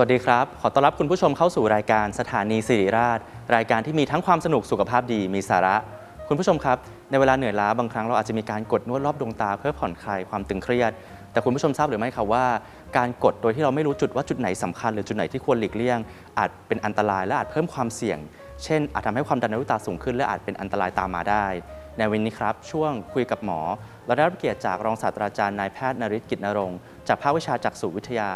สวัสดีครับ ขอต้อนรับคุณผู้ชมเข้าสู่รายการสถานีสิริราช รายการที่มีทั้งความสนุกสุขภาพดีมีสาระ คุณผู้ชมครับ ในเวลาเหนื่อยล้าบางครั้งเราอาจจะมีการกดนวดรอบดวงตาเพื่อผ่อนคลายความตึงเครียด แต่คุณผู้ชมทราบหรือไม่ครับว่า การกดโดยที่เราไม่รู้จุดว่าจุดไหนสำคัญ หรือจุดไหนที่ควรหลีกเลี่ยง อาจเป็นอันตรายและอาจเพิ่มความเสี่ยง เช่น อาจทำให้ความดันในลูกตาสูงขึ้น และอาจเป็นอันตรายตามมาได้ ในวันนี้ครับช่วงคุยกับหมอเราได้รับเกียรติจากรองศาสตราจารย์นายแพทย์นริศกิจนรงค์จากภาควิชาจักษุวิทยา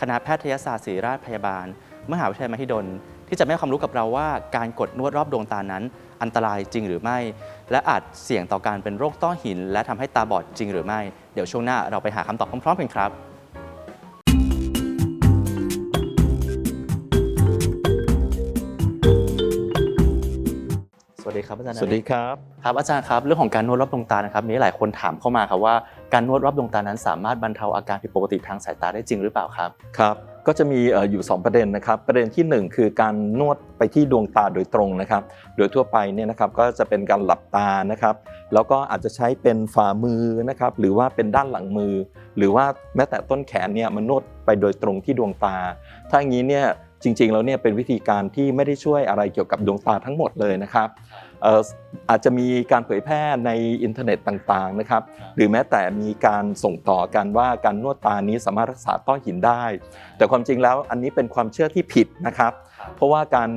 คณะแพทยศาสตร์ศิริราชพยาบาล มหาวิทยาลัยมหิดล ที่จะให้ความรู้กับเราว่าการกดนวดรอบดวงตานั้น อันตรายจริงหรือไม่ และอาจเสี่ยงต่อการเป็นโรคต้อหิน และทำให้ตาบอดจริงหรือไม่ เดี๋ยวช่วงหน้าเราไปหาคำตอบพร้อมๆกันครับ ดีครับอาจารย์นสวัสฤดีทธิ์ครับครับอาจารย์ครับเรื่องของการนวดรอบดวงตานะครับมีหลายคนถามเข้ามาครับว่าการนวดรอบดวงตานั้นสามารถบรรเทาอาการผิดปกติทางสายตาได้จริงหรือเปล่าครับครับก็จะมีเอ่ออยู่ 2 ประเด็นนะครับ ประเด็นทีหนึ่1 คือการนวดไปที่ดวงตาโดยตรงนะครับ โดยทั่วไปเนี่ยนะครับก็จะเป็นการหลับตานะครับ แล้วก็อาจจะใช้เป็นฝ่ามือนะครับ หรือว่าเป็นด้านหลังมือ หรือว่าแม้แต่ต้นแขนเนี่ยมันนวดไปโดยตรงที่ดวงตา ถ้าอย่างนี้เนี่ยจริงๆแล้วเนี่ยเป็นวิธีการที่ไม่ได้ช่วยอะไรเกี่ยวกับดวงตาทั้งหมดเลยนะครับเอ่ออาจจะมีการเผยแพร่ในอินเทอร์เน็ตต่างๆนะครับหรือแม้แต่มีการส่งต่อกันว่าการนวดตานี้สามารถรักษาต้อหินได้ แต่ความจริงแล้วอันนี้เป็นความเชื่อที่ผิดนะครับ เพราะว่าการ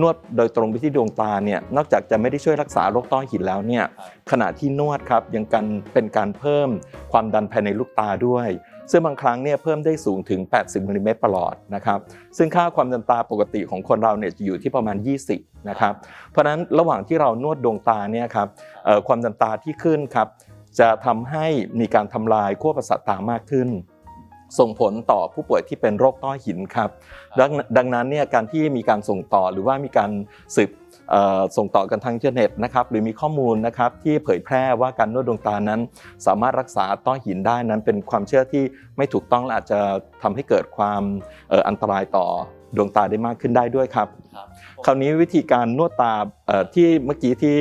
นวดโดยตรงไปที่ดวงตาเนี่ยนอกจากจะไม่ได้ช่วยรักษาโรคต้อหินแล้วเนี่ยขณะที่นวดครับยังกันเป็นการเพิ่มความดันภายในลูกตาด้วย ซึ่งบางครั้งเนี่ยเพิ่มได้สูงถึง 80มิลลิเมตรประหลอดนะครับซึ่งค่าความดันตาปกติของคนเราเนี่ยจะอยู่ที่ประมาณ 20นะครับเพราะฉะนั้นระหว่างที่เรานวดดวงตาเนี่ยครับความดันตาที่ขึ้นครับจะทำให้มีการทำลายขั้วประสาทตามากขึ้น ส่งผลต่อผู้ป่วยที่เป็นโรคต้อหินครับดังดังนั้นเนี่ยการที่มีการส่งต่อหรือว่ามีการสืบเอ่อส่งต่อกันทางอินเทอร์เน็ตนะครับหรือมีข้อมูลนะครับที่เผยแพร่ว่าการนวดดวงตานั้น สามารถรักษาต้อหินได้นั้นเป็นความเชื่อที่ไม่ถูกต้องและอาจจะทำให้เกิดความเอ่ออันตรายต่อดวงตาได้มากขึ้นได้ด้วยครับ คราวนี้วิธีการนวดตาที่เมื่อกี้ที่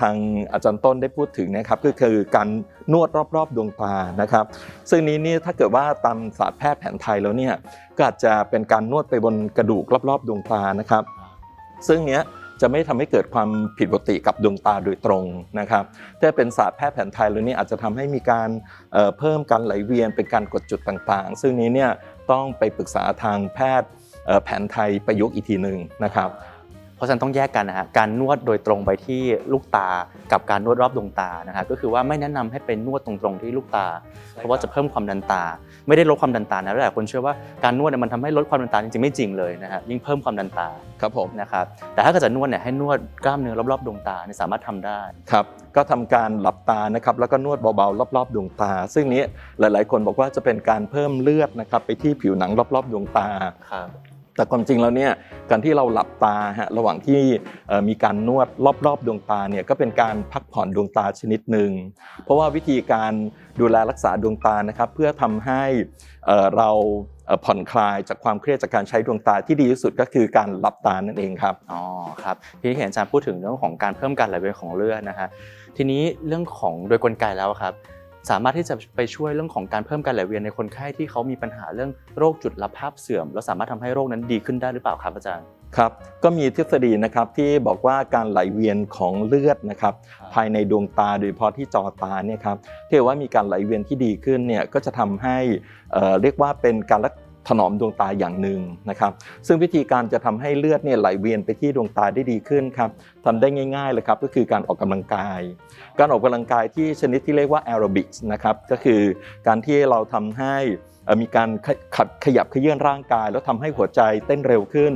ทางอาจารย์ต้นได้พูดถึงนะครับก็คือการนวดรอบๆดวงตานะครับ ซึ่งนี้นี่ถ้าเกิดว่าตามศาสตร์แพทย์แผนไทยแล้วเนี่ยก็อาจจะเป็นการนวดไปบนกระดูกรอบๆดวงตานะครับ ซึ่งเนี้ยจะไม่ทำให้เกิดความผิดปกติกับดวงตาโดยตรงนะครับถ้าเป็นศาสตร์แพทย์แผนไทยแล้วนี่อาจจะทำให้มีการเพิ่มการไหลเวียนเป็นการกดจุดต่างๆ ซึ่งนี้เนี่ยต้องไปปรึกษาทางแพทย์ แผนไทยประยุกต์อีกทีหนึ่งนะครับ เพราะฉะนั้นต้องแยกกันนะฮะการนวดโดยตรงไปที่ลูกตากับการนวดรอบดวงตานะฮะก็คือว่าไม่แนะนำให้เป็นนวดตรงๆที่ลูกตา เพราะว่าจะเพิ่มความดันตา ไม่ได้ลดความดันตานะหลายคนเชื่อว่าการนวดเนี่ยมันทำให้ลดความดันตาจริงๆไม่จริงเลยนะฮะยิ่งเพิ่มความดันตาครับผมนะครับแต่ถ้าเกิดจะนวดเนี่ยให้นวดกล้ามเนื้อรอบๆดวงตาเนี่ยสามารถทำได้ครับก็ทำการหลับตานะครับแล้วก็นวดเบาๆรอบๆดวงตา ซึ่งนี้หลายๆ คนบอกว่าจะเป็นการเพิ่มเลือดนะครับไปที่ผิวหนังรอบๆดวงตาครับ แต่ความจริงแล้วเนี่ยการที่เราหลับตาฮะระหว่างที่มีการนวดรอบๆดวงตาเนี่ยก็เป็นการพักผ่อนดวงตาชนิดหนึ่งเพราะว่าวิธีการดูแลรักษาดวงตานะครับ เพื่อทำให้เราผ่อนคลายจากความเครียดจากการใช้ดวงตาที่ดีที่สุดก็คือการหลับตานั่นเองครับอ๋อครับทีนี้เห็นอาจารย์พูดถึงเรื่องของการเพิ่มการไหลเวียนของเลือดนะฮะทีนี้เรื่องของโดยกลไกแล้วครับ สามารถที่จะไปช่วยเรื่องของการเพิ่มการไหลเวียนในคนไข้ที่เขามีปัญหาเรื่องโรคจุดรับภาพเสื่อม แล้วสามารถทำให้โรคนั้นดีขึ้นได้หรือเปล่าครับอาจารย์ครับก็มีทฤษฎีนะครับที่บอกว่าการไหลเวียนของเลือดนะครับภายในดวงตาโดยเฉพาะที่จอตาเนี่ยครับที่ว่ามีการไหลเวียนที่ดีขึ้นเนี่ยก็จะทำให้เอ่อเรียกว่าเป็นการรัก ถนอมดวงตาอย่างหนึ่งนะครับ ซึ่งวิธีการจะทำให้เลือดเนี่ยไหลเวียนไปที่ดวงตาได้ดีขึ้นครับทำได้ง่ายๆเลยครับก็คือการออกกำลังกาย การออกกำลังกายที่ชนิดที่เรียกว่าแอโรบิกส์นะครับก็คือการที่เราทำให้ มีการขัดขยับขยื่นร่างกาย แล้วทำให้หัวใจเต้นเร็วขึ้น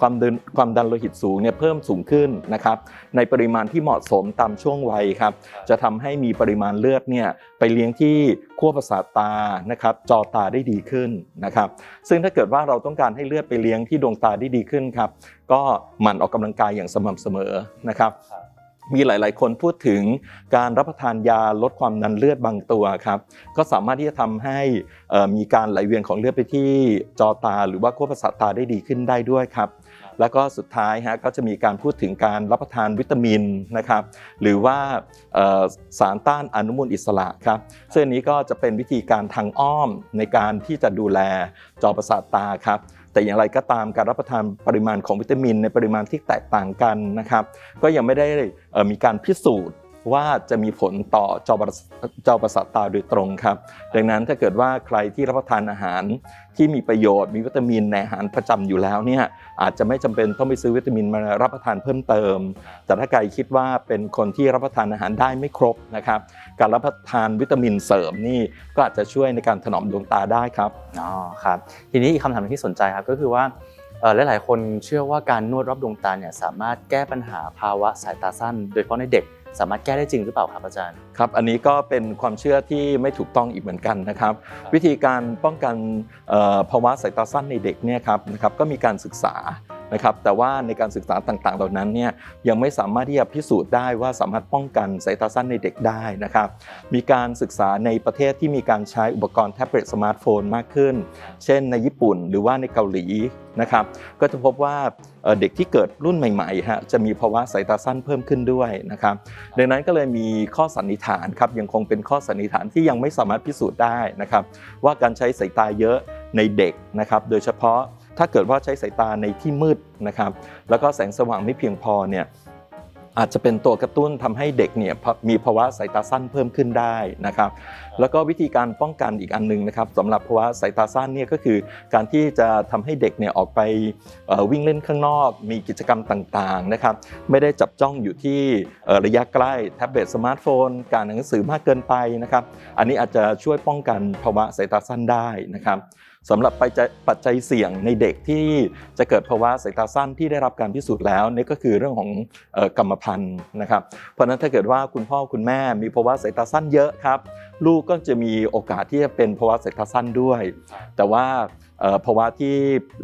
ความดันความดันโลหิตสูงเนี่ยเพิ่มสูงขึ้นนะครับในปริมาณที่เหมาะสมตามช่วงวัยครับจะทำให้มีปริมาณเลือดเนี่ยไปเลี้ยงที่ขั้วประสาทตานะครับจอตาได้ดีขึ้นนะครับซึ่งถ้าเกิดว่าเราต้องการให้เลือดไปเลี้ยงที่ดวงตาได้ดีขึ้นครับก็หมั่นออกกำลังกายอย่างสม่ำเสมอนะครับ มีหลาย ๆ คนพูดถึงการรับประทานยาลดความดันเลือดบางตัวครับก็สามารถที่จะทำให้เอ่อมีการไหลเวียนของเลือดไปที่จอตา หรือว่าขั้วประสาทตาได้ดีขึ้นได้ด้วยครับ แล้วก็สุดท้ายฮะก็จะมีการพูดถึงการรับประทานวิตามินนะครับหรือว่าเอ่อสารต้านอนุมูลอิสระครับซึ่งอันนี้ก็จะเป็นวิธีการทางอ้อมในการที่จะดูแลจอประสาทตาครับ แต่อย่างไรก็ตามการรับประทานปริมาณของวิตามินในปริมาณที่แตกต่างกันนะครับ ก็ยังไม่ได้มีการพิสูจน์ ว่าจะมีผลต่อจอประสจอประสาทตาโดยตรงครับ ดังนั้นถ้าเกิดว่าใครที่รับประทานอาหารที่มีประโยชน์มีวิตามินในอาหารประจำอยู่แล้วเนี่ยอาจจะไม่จำเป็นต้องไปซื้อวิตามินมารับประทานเพิ่มเติม แต่ถ้าใครคิดว่าเป็นคนที่รับประทานอาหารได้ไม่ครบนะครับ การรับประทานวิตามินเสริมนี่ก็อาจจะช่วยในการถนอมดวงตาได้ครับอ๋อครับ ทีนี้อีกคำถามหนึ่งที่สนใจครับก็คือว่าเอ่อหลาย ๆ คนเชื่อว่าการนวดรอบดวงตาเนี่ยสามารถแก้ปัญหาภาวะสายตาสั้น โดยเฉพาะในเด็ก สามารถแก้ได้จริงหรือเปล่าครับอาจารย์ ครับ อันนี้ก็เป็นความเชื่อที่ไม่ถูกต้องอีกเหมือนกันนะครับครับวิธีการป้องกันเอ่อภาวะสายตาสั้นในเด็กเนี่ยครับนะครับก็มีการศึกษา นะครับแต่ว่าในการศึกษาต่างๆ เหล่านั้นเนี่ยยังไม่สามารถที่จะพิสูจน์ได้ว่าสามารถป้องกันสายตาสั้นในเด็กได้นะครับมีการศึกษาในประเทศที่มีการใช้อุปกรณ์แท็บเล็ตสมาร์ทโฟนมากขึ้น เช่นในญี่ปุ่นหรือว่าในเกาหลีนะครับก็จะพบว่าเด็กที่เกิดรุ่นใหม่ๆฮะจะมีภาวะสายตาสั้นเพิ่มขึ้นด้วยนะครับดังนั้นก็เลยมีข้อสันนิษฐานครับยังคงเป็นข้อสันนิษฐานที่ยังไม่สามารถพิสูจน์ได้นะครับว่าการใช้สายตาเยอะในเด็กนะครับโดยเฉพาะ ถ้าเกิดว่าใช้สายตาในที่มืดนะครับ แล้วก็แสงสว่างไม่เพียงพอเนี่ยอาจจะเป็นตัวกระตุ้นทำให้เด็กเนี่ยมีภาวะสายตาสั้นเพิ่มขึ้นได้นะครับ แล้วก็วิธีการป้องกันอีกอันหนึงนะครับสำหรับภาวะสายตาสั้นเนี่ยก็คือ การที่จะทำให้เด็กเนี่ยออกไปวิ่งเล่นข้างนอก มีกิจกรรมต่างๆนะครับ ไม่ได้จับจ้องอยู่ที่ระยะใกล้แท็บเล็ตสมาร์ทโฟน การอ่านหนังสือมากเกินไปนะครับ อันนี้อาจจะช่วยป้องกันภาวะสายตาสั้นได้นะครับ สำหรับปัจจัยเสี่ยงในเด็กที่จะเกิดภาวะสายตาสั้นที่ได้รับการพิสูจน์แล้วนี่ก็คือเรื่องของกรรมพันธุ์นะครับเพราะฉะนั้นถ้าเกิดว่าคุณพ่อคุณแม่มีภาวะสายตาสั้นเยอะครับ ลูกก็จะมีโอกาสที่จะเป็นภาวะสายตาสั้นด้วย แต่ว่า ภาวะที่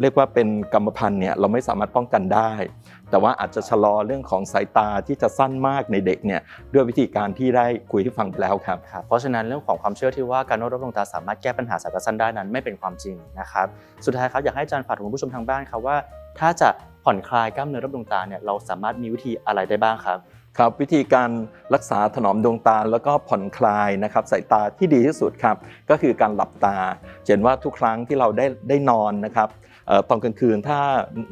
เรียกว่าเป็นกรรมพันธุ์เนี่ยเราไม่สามารถป้องกันได้ แต่ว่าอาจจะชะลอเรื่องของสายตาที่จะสั้นมากในเด็กเนี่ยด้วยวิธีการที่ได้คุยให้ฟังไปแล้วครับ เพราะฉะนั้นเรื่องของความเชื่อที่ว่าการนวดรอบดวงตาสามารถแก้ปัญหาสายตาสั้นได้นั้นไม่เป็นความจริงนะครับ สุดท้ายครับอยากให้อาจารย์ฝากถึงผู้ชมทางบ้านครับว่า ถ้าจะผ่อนคลายกล้ามเนื้อรอบดวงตาเนี่ยเราสามารถมีวิธีอะไรได้บ้างครับ ครับวิธีการรักษาถนอมดวงตาแล้วก็ผ่อนคลายนะครับสายตาที่ดีที่สุดครับก็คือการหลับตาเห็นว่าทุกครั้งที่เราได้ได้นอนนะครับตอนกลางคืนถ้า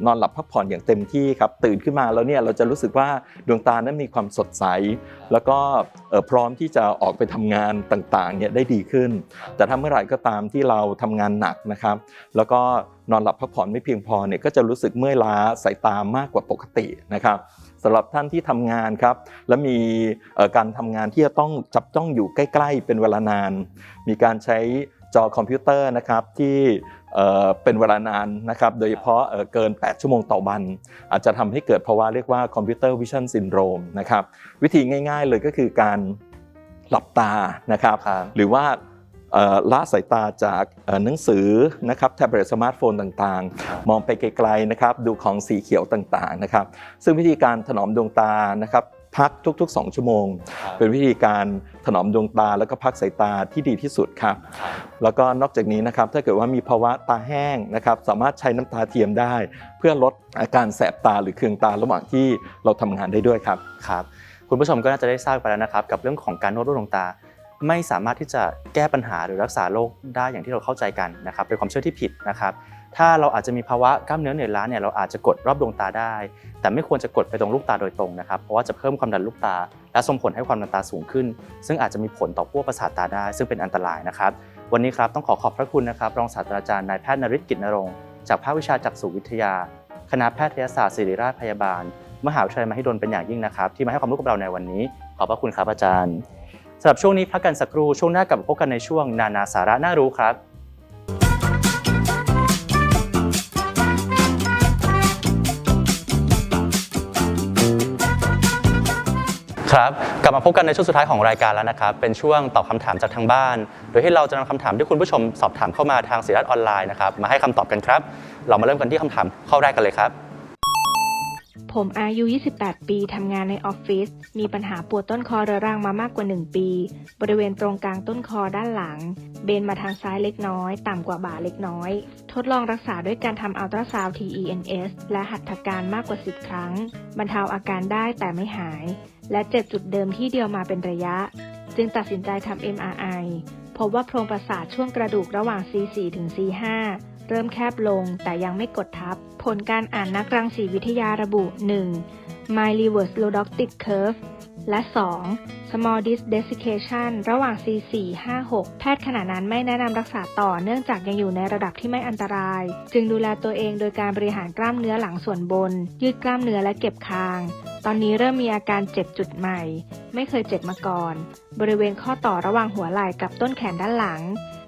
นอนหลับพักผ่อนอย่างเต็มที่ครับตื่นขึ้นมาแล้วเนี่ยเราจะรู้สึกว่าดวงตานั้นมีความสดใส แล้วก็พร้อมที่จะออกไปทำงานต่างๆเนี่ยได้ดีขึ้น แต่ถ้าเมื่อไหร่ก็ตามที่เราทำงานหนักนะครับ แล้วก็นอนหลับพักผ่อนไม่เพียงพอเนี่ยก็จะรู้สึกเมื่อยล้าสายตามากกว่าปกตินะครับ สำหรับท่านที่ทำงานครับ และมีเอ่อการทำงานที่จะต้องจับจ้องอยู่ใกล้ ๆ เป็นเวลานาน มีการใช้จอคอมพิวเตอร์นะครับที่เอ่อเป็นเวลานานนะครับโดยเฉพาะเอ่อเกิน 8 ชั่วโมงต่อวัน อาจจะทำให้เกิดภาวะเรียกว่าคอมพิวเตอร์วิชั่นซินโดรมนะครับวิธีง่ายๆเลยก็คือการหลับตานะครับครับหรือว่าเอ่อ ละสายตาจากเอ่อหนังสือนะครับแท็บเล็ตสมาร์ทโฟนต่างๆ มองไปไกลๆนะครับดูของสีเขียวต่างๆนะครับซึ่งวิธีการถนอมดวงตานะครับพักทุกๆ 2 ชั่วโมง เป็นวิธีการถนอมดวงตาแล้วก็พักสายตาที่ดีที่สุดครับ แล้วก็นอกจากนี้นะครับถ้าเกิดว่ามีภาวะตาแห้งนะครับ สามารถใช้น้ำตาเทียมได้ เพื่อลดอาการแสบตาหรือเคืองตาระหว่างที่เราทำงานได้ด้วยครับครับ คุณผู้ชมก็น่าจะได้ทราบไปแล้วนะครับ กับเรื่องของการนวดรอบดวงตา ไม่สามารถที่จะแก้ปัญหาหรือรักษาโรคได้อย่างที่เราเข้าใจกันนะครับเป็นความเชื่อที่ผิดนะครับ ถ้าเราอาจจะมีภาวะกล้ามเนื้อเหนื่อยล้าเนี่ยเราอาจจะกดรอบดวงตาได้ แต่ไม่ควรจะกดไปตรงลูกตาโดยตรงนะครับเพราะว่าจะเพิ่มความดันลูกตา และส่งผลให้ความดันตาสูงขึ้น ซึ่งอาจจะมีผลต่อพวกประสาทตาได้ ซึ่งเป็นอันตรายนะครับ วันนี้ครับต้องขอขอบพระคุณนะครับรองศาสตราจารย์นายแพทย์นริศกิจนรงค์จากภาควิชาจักษุวิทยา คณะแพทยศาสตร์ศิริราชพยาบาล มหาวิทยาลัยมหิดลเป็นอย่างยิ่งนะครับ ที่มาให้ความรู้กับเราในวันนี้ ขอบพระคุณครับอาจารย์ สำหรับช่วงนี้พักกันสักครู่ช่วงหน้ากลับมาพบกันในช่วงนานาสาระน่ารู้ครับครับกลับมาพบกันในช่วงสุดท้ายของรายการแล้วนะครับ เป็นช่วงตอบคำถามจากทางบ้าน โดยที่เราจะนำคำถามที่คุณผู้ชมสอบถามเข้ามาทางศิรัตออนไลน์นะครับ มาให้คำตอบกันครับ เรามาเริ่มกันที่คำถามข้อแรกกันเลยครับ ผมอายุ 28 ปี ทำงานในออฟฟิศ มีปัญหาปวดต้นคอเรื้อรังมามากกว่า 1 ปี บริเวณตรงกลางต้นคอด้านหลัง เบนมาทางซ้ายเล็กน้อย ต่ำกว่าบ่าเล็กน้อย ทดลองรักษาด้วยการทำอัลตราซาวด์ TENS และหัตถการมากกว่า 10 ครั้ง บรรเทาอาการได้แต่ไม่หาย และเจ็บจุดเดิมที่เดียวมาเป็นระยะ จึงตัดสินใจทำ MRI พบว่าโพรงประสาทช่วงกระดูกระหว่าง C4 ถึง C5 เริ่มแคบลงแต่ยังไม่กดทับ ผลการอ่านนักรังสีวิทยาระบุ 1. My reverse lordotic curve และ 2. small disc desiccation ระหว่าง C4 5-6 แพทย์ขณะนั้นไม่แนะนำรักษาต่อเนื่องจากยังอยู่ในระดับที่ไม่อันตราย จึงดูแลตัวเองโดยการบริหารกล้ามเนื้อหลังส่วนบน ยืดกล้ามเนื้อและเก็บคาง ตอนนี้เริ่มมีอาการเจ็บจุดใหม่ ไม่เคยเจ็บมาก่อน บริเวณข้อต่อระหว่างหัวไหล่กับต้นแขนด้านหลัง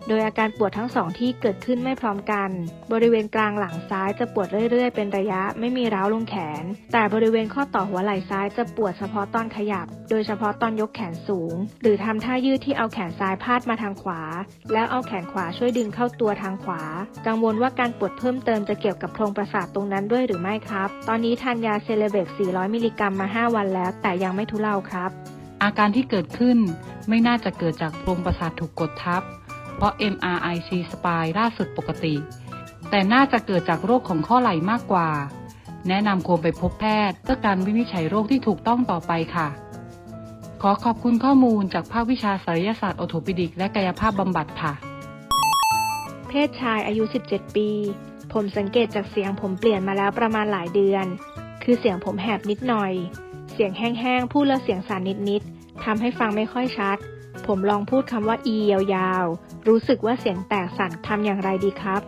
โดยอาการปวดทั้งสองที่เกิดขึ้นไม่พร้อมกัน บริเวณกลางหลังซ้ายจะปวดเรื่อยๆ เป็นระยะไม่มีร้าวลงแขน แต่บริเวณข้อต่อหัวไหล่ซ้ายจะปวดเฉพาะตอนขยับ โดยเฉพาะตอนยกแขนสูง หรือทำท่ายืดที่เอาแขนซ้ายพาดมาทางขวา แล้วเอาแขนขวาช่วยดึงเข้าตัวทางขวา กังวลว่าการปวดเพิ่มเติมจะเกี่ยวกับโครงประสาทตรงนั้นด้วยหรือไม่ครับ ตอนนี้ทานยาเซเลเบก400 มิลลิกรัมมา 5 วันแล้ว แต่ยังไม่ทุเลาครับ อาการที่เกิดขึ้นไม่น่าจะเกิดจากโครงประสาทถูกกดทับ เพราะ MRIC spine ล่าสุดปกติ แต่น่าจะเกิดจากโรคของข้อไหล่มากกว่า แนะนำควรไปพบแพทย์ เพื่อการวินิจฉัยโรคที่ถูกต้องต่อไปค่ะ ขอขอบคุณข้อมูลจากภาควิชาศัลยศาสตร์ออโทปิดิก และกายภาพบำบัดค่ะ เพศชายอายุ 17 ปี ผมสังเกตจากเสียงผมเปลี่ยนมาแล้วประมาณหลายเดือน คือเสียงผมแหบนิดหน่อย เสียงแห้งๆพูดแล้วเสียงสั่นนิดๆทำให้ฟังไม่ค่อยชัด ผมลองพูดคำว่า e ยาวๆ รู้สึกว่าเสียงแตกสั่นทำอย่างไรดีครับ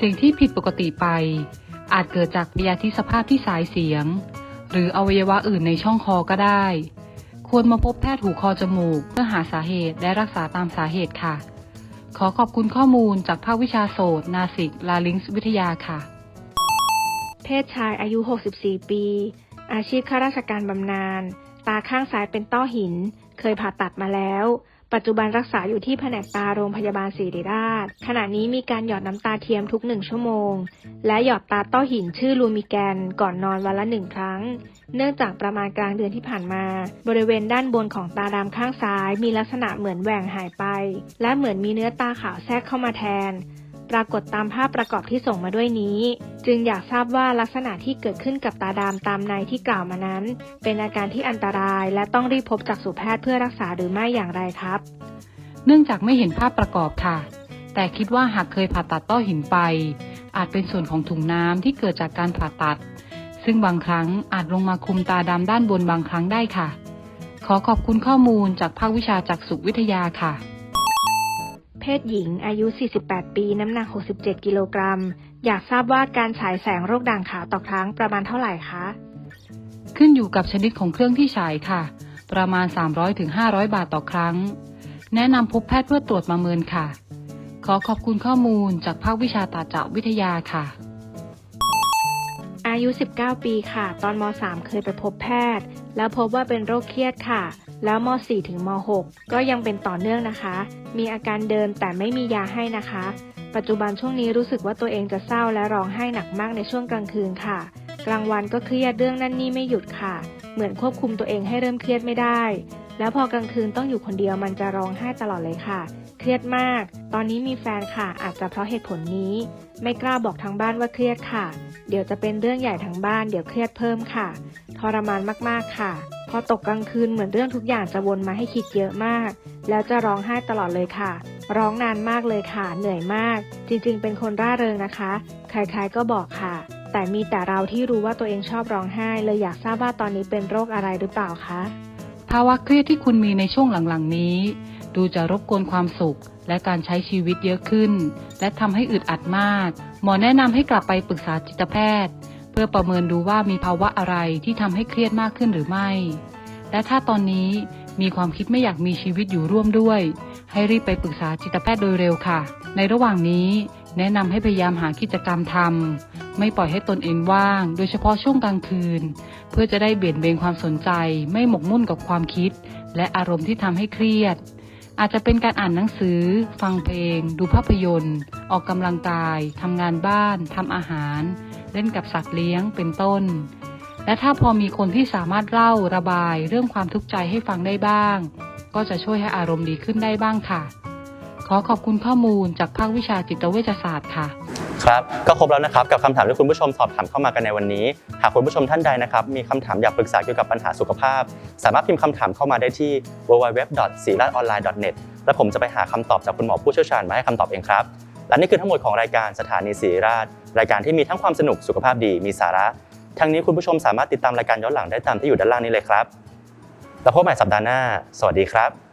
สิ่งที่ผิดปกติไป อาจเกิดจากพยาธิสภาพที่สายเสียง หรืออวัยวะอื่นในช่องคอก็ได้ ควรมาพบแพทย์หูคอจมูก เพื่อหาสาเหตุและรักษาตามสาเหตุค่ะ ขอขอบคุณข้อมูลจากภาควิชาโสตนาสิก ลาลิงส์วิทยาค่ะ เพศชายอายุ 64 ปี อาชีพข้าราชการบำนาญตาข้างซ้ายเป็นต้อหิน เคยผ่าตัดมาแล้ว ปัจจุบันรักษาอยู่ที่แผนกตาโรงพยาบาลศิริราช ขณะนี้มีการหยอดน้ำตาเทียมทุกหนึ่งชั่วโมง และหยอดตาต้อหินชื่อลูมิแกนก่อนนอนวันละหนึ่งครั้ง เนื่องจากประมาณกลางเดือนที่ผ่านมา บริเวณด้านบนของตาดำข้างซ้าย มีลักษณะเหมือนแหว่งหายไป และเหมือนมีเนื้อตาขาวแทรกเข้ามาแทน ปรากฏตามภาพประกอบที่ส่งมาด้วยนี้ จึงอยากทราบว่าลักษณะที่เกิดขึ้นกับตาดำตามในที่กล่าวมานั้น เป็นอาการที่อันตราย และต้องรีบพบจักษุแพทย์เพื่อรักษาหรือไม่อย่างไรครับ เนื่องจากไม่เห็นภาพประกอบค่ะ แต่คิดว่าหากเคยผ่าตัดต้อหินไป อาจเป็นส่วนของถุงน้ำที่เกิดจากการผ่าตัด ซึ่งบางครั้งอาจลงมาคุมตาดำด้านบนบางครั้งได้ค่ะ ขอขอบคุณข้อมูลจากภาควิชาจักษุวิทยาค่ะ เพศหญิง อายุ 48 ปี น้ำหนัก 67 กิโลกรัม อยากทราบว่าการฉายแสงโรคด่างขาวต่อครั้งประมาณเท่าไหร่คะ ขึ้นอยู่กับชนิดของเครื่องที่ฉายค่ะ ประมาณ 300-500 บาทต่อครั้ง แนะนำพบแพทย์เพื่อตรวจประเมินค่ะ ขอขอบคุณข้อมูลจากภาควิชาตาจักวิทยาค่ะ อายุ 19 ปีค่ะ ตอนม .3 เคยไปพบแพทย์ แล้วพบว่าเป็นโรคเครียดค่ะ แล้วม .4 ถึงม .6 ก็ยังเป็นต่อเนื่องนะคะ มีอาการเดินแต่ไม่มียาให้นะคะ ปัจจุบันช่วงนี้รู้สึกว่าตัวเองจะเศร้าและร้องไห้หนักมากในช่วงกลางคืนค่ะ กลางวันก็เครียดเรื่องนั่นนี่ไม่หยุดค่ะ เหมือนควบคุมตัวเองให้เริ่มเครียดไม่ได้ แล้วพอกลางคืนต้องอยู่คนเดียวมันจะร้องไห้ตลอดเลยค่ะ เครียดมาก ตอนนี้มีแฟนค่ะ อาจจะเพราะเหตุผลนี้ ไม่กล้าบอกทางบ้านว่าเครียดค่ะ เดี๋ยวจะเป็นเรื่องใหญ่ทางบ้าน เดี๋ยวเครียดเพิ่มค่ะ ทรมานมากๆค่ะ พอตกกลางคืนเหมือนเรื่องทุกอย่างจะวนมาให้คิดเยอะมาก แล้วจะร้องไห้ตลอดเลยค่ะ ร้องนานมากเลยค่ะ เหนื่อยมาก จริงๆ เป็นคนร่าเริงนะคะ ใครๆก็บอกค่ะ แต่มีแต่เราที่รู้ว่าตัวเองชอบร้องไห้ เลยอยากทราบว่าตอนนี้เป็นโรคอะไรหรือเปล่าคะภาวะเครียดที่คุณมีในช่วงหลังๆนี้ ดูจะรบกวนความสุข และการใช้ชีวิตเยอะขึ้น และทำให้อึดอัดมาก หมอแนะนำให้กลับไปปรึกษาจิตแพทย์ พื่อประเมินดูว่ามีภาวะอะไรที่ทำให้เครียดมากขึ้นหรือไม่ และถ้าตอนนี้มีความคิดไม่อยากมีชีวิตอยู่ร่วมด้วย ให้รีบไปปรึกษาจิตแพทย์โดยเร็วค่ะ ในระหว่างนี้ แนะนำให้พยายามหากิจกรรมทำไม่ปล่อยให้ตนเองว่าง โดยเฉพาะช่วงกลางคืน เพื่อจะได้เบี่ยนเบนความสนใจ ไม่หมกมุ่นกับความคิด และอารมณ์ที่ทำให้เครียด อาจจะเป็นการอ่านหนังสือ ฟังเพลง ดูภาพยนตร์ ออกกำลังกายทำงานบ้านทำอาหาร เล่นกับสัตว์เลี้ยงเป็นต้น และถ้าพอมีคนที่สามารถเล่าระบายเรื่องความทุกข์ใจให้ฟังได้บ้าง ก็จะช่วยให้อารมณ์ดีขึ้นได้บ้างค่ะ ขอขอบคุณข้อมูลจากภาควิชาจิตเวชศาสตร์ค่ะครับก็ครบแล้วนะครับกับคำถามที่คุณผู้ชมสอบถามเข้ามากันในวันนี้ หากคุณผู้ชมท่านใดนะครับมีคำถามอยากปรึกษาเกี่ยวกับปัญหาสุขภาพ สามารถพิมพ์คำถามเข้ามาได้ที่ www.silatonline.net และผมจะไปหาคำตอบจากคุณหมอผู้เชี่ยวชาญมาให้คำตอบเองครับ และนี่คือทั้งหมดของรายการสถานีศิริราช รายการที่มีทั้งความสนุกสุขภาพดีมีสาระ ทั้งนี้คุณผู้ชมสามารถติดตามรายการย้อนหลังได้ตามที่อยู่ด้านล่างนี้เลยครับแล้วพบใหม่สัปดาห์หน้า สวัสดีครับ